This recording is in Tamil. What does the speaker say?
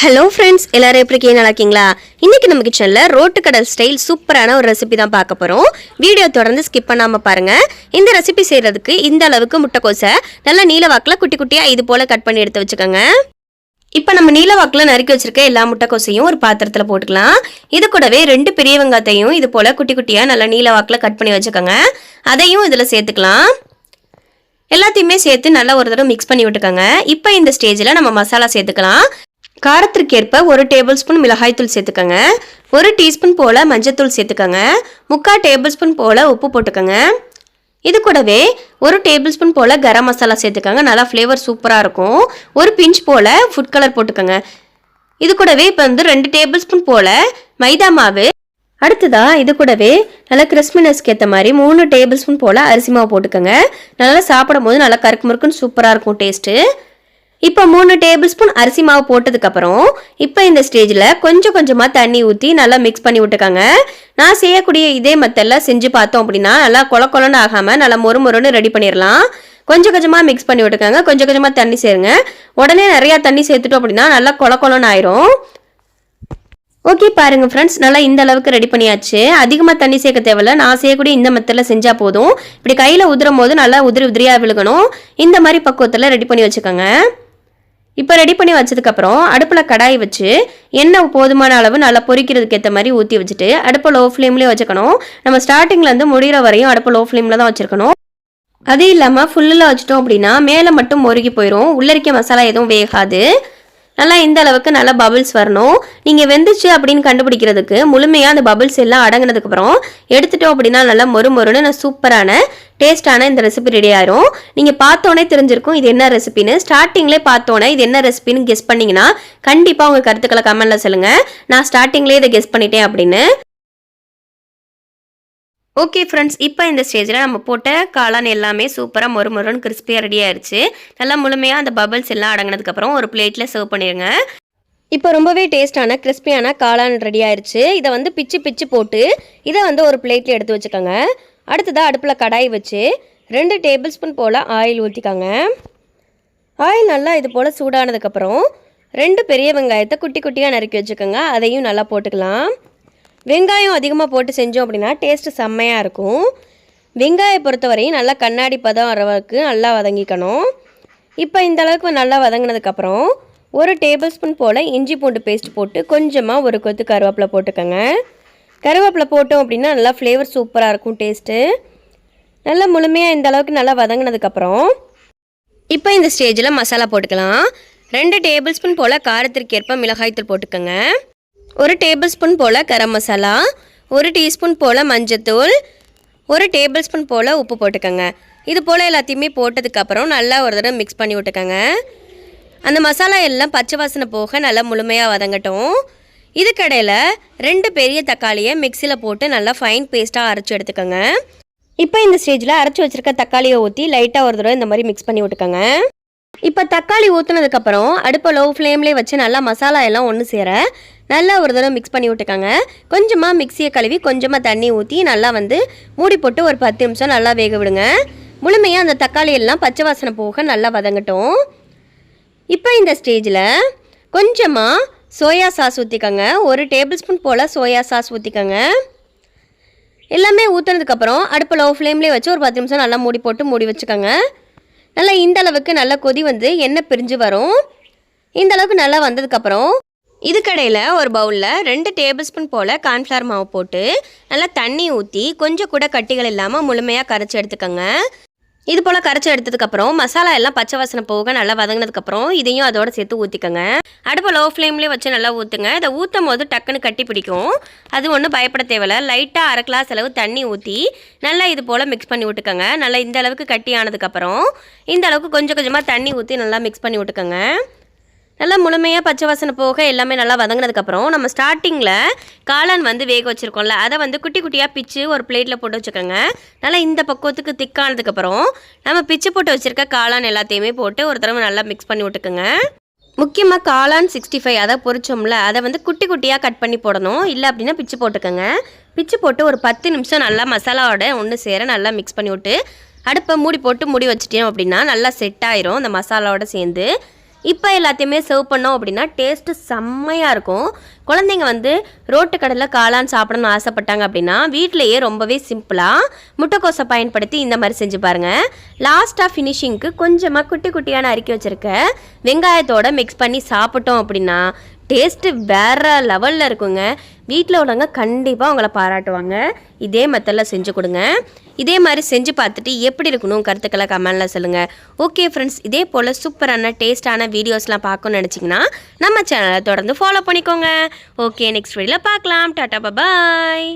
ஹலோ ஃப்ரெண்ட்ஸ் எல்லாரும் எப்படி இருக்கீங்க? நல்லா இருக்கீங்களா? நம்ம கிச்சனில் ரோட்டு கடல் ஸ்டைல் சூப்பரான ஒரு ரெசிபி தான் பார்க்க போகிறோம் வீடியோ தொடர்ந்து ஸ்கிப் பண்ணாமல் பாருங்கள் இந்த ரெசிபி செய்கிறதுக்கு இந்த அளவுக்கு முட்டைக்கோசை நல்லா நீல வாக்கில் குட்டி குட்டியாக இது போல் கட் பண்ணி எடுத்து வச்சுக்கோங்க. இப்போ நம்ம நீல வாக்கில் நறுக்கி வச்சுருக்க எல்லா முட்டைக்கோசையும் ஒரு பாத்திரத்தில் போட்டுக்கலாம். இது கூடவே ரெண்டு பெரிய வெங்காயத்தையும் இது போல் குட்டி குட்டியாக நல்லா நீல வாக்கில் கட் பண்ணி வச்சுக்கோங்க. அதையும் இதில் சேர்த்துக்கலாம். எல்லாத்தையுமே சேர்த்து நல்லா ஒரு தடவை மிக்ஸ் பண்ணி விட்டுக்கோங்க. இப்போ இந்த ஸ்டேஜில் நம்ம மசாலா சேர்த்துக்கலாம். காரத்திற்கேற்ப ஒரு டேபிள் ஸ்பூன் மிளகாய்த்தூள் சேர்த்துக்கோங்க. ஒரு டீஸ்பூன் போல் மஞ்சத்தூள் சேர்த்துக்கோங்க. முக்கால் டேபிள் ஸ்பூன் போல் உப்பு போட்டுக்கோங்க. இது கூடவே ஒரு டேபிள் ஸ்பூன் போல் கரம் மசாலா சேர்த்துக்கோங்க. நல்லா ஃப்ளேவர் சூப்பராக இருக்கும். ஒரு பிஞ்ச் போல் ஃபுட் கலர் போட்டுக்கோங்க. இது கூடவே இப்போ வந்து ரெண்டு டேபிள் ஸ்பூன் போல் மைதா மாவு. அடுத்ததாக இது கூடவே நல்லா கிறிஸ்மினஸ்க்கு ஏற்ற மாதிரி மூணு டேபிள் ஸ்பூன் போல் அரிசி மாவு போட்டுக்கோங்க. நல்லா சாப்பிடும் போது நல்லா கருக்கு முறுக்குன்னு சூப்பராக இருக்கும் டேஸ்ட்டு இப்போ மூணு டேபிள் ஸ்பூன் அரிசி மாவு போட்டதுக்கப்புறம் இப்போ இந்த ஸ்டேஜில் கொஞ்சம் கொஞ்சமாக தண்ணி ஊற்றி நல்லா மிக்ஸ் பண்ணி விட்டுக்கோங்க. நான் செய்யக்கூடிய இதே மெத்தடில் செஞ்சு பார்த்தோம் அப்படின்னா நல்லா கொல கொலன்னு ஆகாமல் நல்லா மொறு மொறுன்னு ரெடி பண்ணிடலாம் கொஞ்சம் கொஞ்சமாக மிக்ஸ் பண்ணி விட்டுக்கோங்க. கொஞ்சம் கொஞ்சமாக தண்ணி சேருங்க. உடனே நிறையா தண்ணி சேர்த்துட்டோம் அப்படின்னா நல்லா கொல கொலன்னு ஆயிரும். ஓகே பாருங்க ஃப்ரெண்ட்ஸ் நல்லா இந்த அளவுக்கு ரெடி பண்ணியாச்சு. அதிகமாக தண்ணி சேர்க்க தேவையில்ல. நான் செய்யக்கூடிய இந்த மெத்தடில் செஞ்சால் போதும். இப்படி கையில் உதிரும் போது நல்லா உதிரி உதிரியாக விழுகணும். இந்த மாதிரி பக்குவத்தில் ரெடி பண்ணி வச்சுக்கோங்க. இப்போ ரெடி பண்ணி வச்சதுக்கப்புறம் அடுப்பில் கடாய் வச்சு எண்ணெய் போதுமான அளவு நல்லா பொரிக்கிறதுக்கு ஏற்ற மாதிரி ஊற்றி வச்சுட்டு அடுப்பை லோ ஃப்ளேம்லேயே வச்சுக்கணும். நம்ம ஸ்டார்டிங்லேருந்து முடிகிற வரையும் அடுப்பு லோ ஃப்ளேமில் தான் வச்சுருக்கணும். அது இல்லாமல் ஃபுல்லில் வச்சிட்டோம் அப்படின்னா மேலே மட்டும் முருகி போயிடும் உள்ளரிக்க மசாலா எதுவும் வேகாது. நல்லா இந்த அளவுக்கு நல்லா பபிள்ஸ் வரணும். நீங்கள் வெந்துச்சு அப்படின்னு கண்டுபிடிக்கிறதுக்கு முழுமையாக அந்த பபிள்ஸ் எல்லாம் அடங்கினதுக்கப்புறம் எடுத்துட்டோம் அப்படின்னா நல்லா மொறு மொறுன்னு சூப்பரான டேஸ்டான இந்த ரெசிபி ரெடி ஆயிரும். நீங்கள் பார்த்தோன்னே தெரிஞ்சிருக்கும் இது என்ன ரெசிபின்னு ஸ்டார்டிங்லேயே பார்த்தோன்னே இது என்ன ரெசிபின்னு கெஸ் பண்ணிங்கன்னா கண்டிப்பாக உங்கள் கருத்துக்களை கமெண்ட்டில் சொல்லுங்கள் நான் ஸ்டார்டிங்லேயே இதை கெஸ் பண்ணிட்டேன் அப்படின்னு. ஓகே ஃப்ரெண்ட்ஸ் இப்போ இந்த ஸ்டேஜில் நம்ம போட்ட காளான் எல்லாமே சூப்பராக மொறு மொறுன்னு கிறிஸ்பியாக ரெடி ஆயிடுச்சு நல்லா முழுமையாக அந்த பபிள்ஸ் எல்லாம் அடங்கினதுக்கப்புறம் ஒரு பிளேட்டில் சர்வ் பண்ணிடுங்க இப்போ ரொம்பவே டேஸ்டான கிறிஸ்பியான காளான் ரெடி ஆயிடுச்சு இதை வந்து பிச்சு பிச்சு போட்டு இதை வந்து ஒரு பிளேட்டில் எடுத்து வச்சுக்கோங்க. அடுத்ததாக அடுப்பில் கடாய் வச்சு ரெண்டு டேபிள் ஸ்பூன் போல் ஆயில் ஊற்றிக்கோங்க ஆயில் நல்லா இது போல் சூடானதுக்கப்புறம் ரெண்டு பெரிய வெங்காயத்தை குட்டி குட்டியாக நறுக்கி வச்சுக்கோங்க. அதையும் நல்லா போட்டுக்கலாம். வெங்காயம் அதிகமாக போட்டு செஞ்சோம் அப்படின்னா டேஸ்ட்டு செம்மையாக இருக்கும். வெங்காயம் பொறுத்தவரையும் நல்லா கண்ணாடி பதம் வரவுக்கு நல்லா வதங்கிக்கணும். இப்போ இந்த அளவுக்கு நல்லா வதங்கினதுக்கப்புறம் ஒரு டேபிள் ஸ்பூன் போல் இஞ்சி பூண்டு பேஸ்ட் போட்டு கொஞ்சமாக ஒரு கொத்து கருவேப்பிலை போட்டுக்கோங்க. கருவேப்பிலை போட்டோம் அப்படின்னா நல்லா ஃப்ளேவர் சூப்பராக இருக்கும் டேஸ்ட்டு நல்லா முழுமையாக இந்த அளவுக்கு நல்லா வதங்கினதுக்கப்புறம் இப்போ இந்த ஸ்டேஜில் மசாலா போட்டுக்கலாம். ரெண்டு டேபிள் ஸ்பூன் போல் காரத்திற்கு ஏற்ப மிளகாய்த்தூள் போட்டுக்கோங்க. ஒரு டேபிள் ஸ்பூன் போல் கரம் மசாலா ஒரு டீஸ்பூன் போல் மஞ்சத்தூள் ஒரு டேபிள் ஸ்பூன் போல் உப்பு போட்டுக்கோங்க. இது போல் எல்லாத்தையுமே போட்டதுக்கப்புறம் நல்லா ஒரு தடவை மிக்ஸ் பண்ணி விட்டுக்கோங்க. அந்த மசாலா எல்லாம் பச்சை வாசனை போக நல்லா முழுமையாக வதங்கட்டும். இதுக்கடையில் ரெண்டு பெரிய தக்காளியை மிக்சியில் போட்டு நல்லா ஃபைன் பேஸ்ட்டாக அரைச்சி எடுத்துக்கோங்க. இப்போ இந்த ஸ்டேஜில் அரைச்சி வச்சுருக்க தக்காளியை ஊற்றி லைட்டாக ஒரு தடவை இந்த மாதிரி மிக்ஸ் பண்ணி விட்டுக்கோங்க. இப்போ தக்காளி ஊற்றுனதுக்கப்புறம் அடுப்பை லோ ஃப்ளேம்லேயே வச்சு நல்லா மசாலா எல்லாம் ஒன்று சேர நல்லா ஒரு தடவை மிக்ஸ் பண்ணி விட்டுக்கோங்க. கொஞ்சமாக மிக்சியை கழுவி கொஞ்சமாக தண்ணி ஊற்றி நல்லா வந்து மூடி போட்டு ஒரு பத்து நிமிஷம் நல்லா வேக விடுங்க. முழுமையாக அந்த தக்காளி எல்லாம் பச்சை வாசனை போக நல்லா வதங்கட்டும். இப்போ இந்த ஸ்டேஜில் கொஞ்சமாக சோயா சாஸ் ஊற்றிக்கோங்க ஒரு டேபிள் ஸ்பூன் போல் சோயா சாஸ் ஊற்றிக்கோங்க எல்லாமே ஊற்றுனதுக்கப்புறம் அடுப்பு லோ ஃப்ளேம்லேயே வச்சு ஒரு பத்து நிமிஷம் நல்லா மூடி போட்டு மூடி வச்சுக்கோங்க. நல்லா இந்த அளவுக்கு நல்லா கொதி வந்து எண்ணெய் பிரிஞ்சு வரும். இந்த அளவுக்கு நல்லா வந்ததுக்கப்புறம் இதுக்கடையில் ஒரு பவுலில் ரெண்டு டேபிள் ஸ்பூன் போல் கார்ன்ஃப்ளவர் மாவு போட்டு நல்லா தண்ணி ஊற்றி கொஞ்சம் கூட கட்டிகள் இல்லாமல் முழுமையாக கரைச்சி எடுத்துக்கோங்க. இது போல் கரைச்சி எடுத்ததுக்கப்புறம் மசாலா எல்லாம் பச்சை வாசனை போக நல்லா வதங்கினதுக்கப்புறம் இதையும் அதோட சேர்த்து ஊற்றிக்கோங்க அடுப்பை லோ ஃப்ளேம்லேயே வச்சு நல்லா ஊற்றுங்க இதை ஊற்றும் போது டக்குன்னு கட்டி பிடிக்கும். அது ஒன்றும் பயப்பட தேவையில்ல. லைட்டாக அரை கிளாஸ் அளவு தண்ணி ஊற்றி நல்லா இது போல் மிக்ஸ் பண்ணி விட்டுக்கோங்க. நல்லா இந்த அளவுக்கு கட்டி ஆனதுக்கப்புறம் இந்த அளவுக்கு கொஞ்சம் கொஞ்சமாக தண்ணி ஊற்றி நல்லா மிக்ஸ் பண்ணி விட்டுக்கோங்க. நல்லா முழுமையாக பச்சை வாசனை போக எல்லாமே நல்லா வதங்கினதுக்கப்புறம் நம்ம ஸ்டார்டிங்கில் காளான் வந்து வேக வச்சுருக்கோம்ல அதை வந்து குட்டி குட்டியாக பிச்சு ஒரு பிளேட்டில் போட்டு வச்சுக்கோங்க. நல்லா இந்த பக்குவத்துக்கு திக்கானதுக்கப்புறம் நம்ம பிச்சு போட்டு வச்சுருக்க காளான் எல்லாத்தையுமே போட்டு ஒரு தடவை நல்லா மிக்ஸ் பண்ணி விட்டுக்கோங்க. முக்கியமாக காளான் சிக்ஸ்டி ஃபைவ் அதை பொரிச்சோம்ல அதை வந்து குட்டி குட்டியாக கட் பண்ணி போடணும். இல்லை அப்படின்னா பிச்சு போட்டுக்கோங்க. பிச்சு போட்டு ஒரு பத்து நிமிஷம் நல்லா மசாலாவோட ஒன்று சேர நல்லா மிக்ஸ் பண்ணி விட்டு அடுப்பை மூடி போட்டு மூடி வச்சுட்டோம் அப்படின்னா நல்லா செட் ஆயிரும் அந்த மசாலாவோட சேர்ந்து. இப்போ எல்லாத்தையுமே சர்வ் பண்ணோம் அப்படின்னா டேஸ்ட்டு செம்மையாக இருக்கும். குழந்தைங்க வந்து ரோட்டு கடையில் காளான் சாப்பிடணும்னு ஆசைப்பட்டாங்க அப்படின்னா வீட்டிலேயே ரொம்பவே சிம்பிளாக முட்டைக்கோசை பயன்படுத்தி இந்த மாதிரி செஞ்சு பாருங்கள் லாஸ்ட்டாக ஃபினிஷிங்க்கு கொஞ்சமாக குட்டி குட்டியான அரிக்கி வச்சுருக்க வெங்காயத்தோட மிக்ஸ் பண்ணி சாப்பிட்டோம் அப்படின்னா டேஸ்ட்டு வேறு லெவலில் இருக்குங்க. வீட்டில் உள்ளவங்க கண்டிப்பாக உங்களை பாராட்டுவாங்க. இதே மெத்தடில் செஞ்சு கொடுங்க. இதே மாதிரி செஞ்சு பார்த்துட்டு எப்படி இருக்கணும்? கருத்துக்களை கமெண்டில் சொல்லுங்கள் ஓகே ஃப்ரெண்ட்ஸ் இதே போல் சூப்பரான டேஸ்ட்டான வீடியோஸ்லாம் பார்க்கணும்னு நினச்சிங்கன்னா நம்ம சேனலை தொடர்ந்து ஃபாலோ பண்ணிக்கோங்க. ஓகே நெக்ஸ்ட் வீடியோவில் பார்க்கலாம். டாட்டா பாய்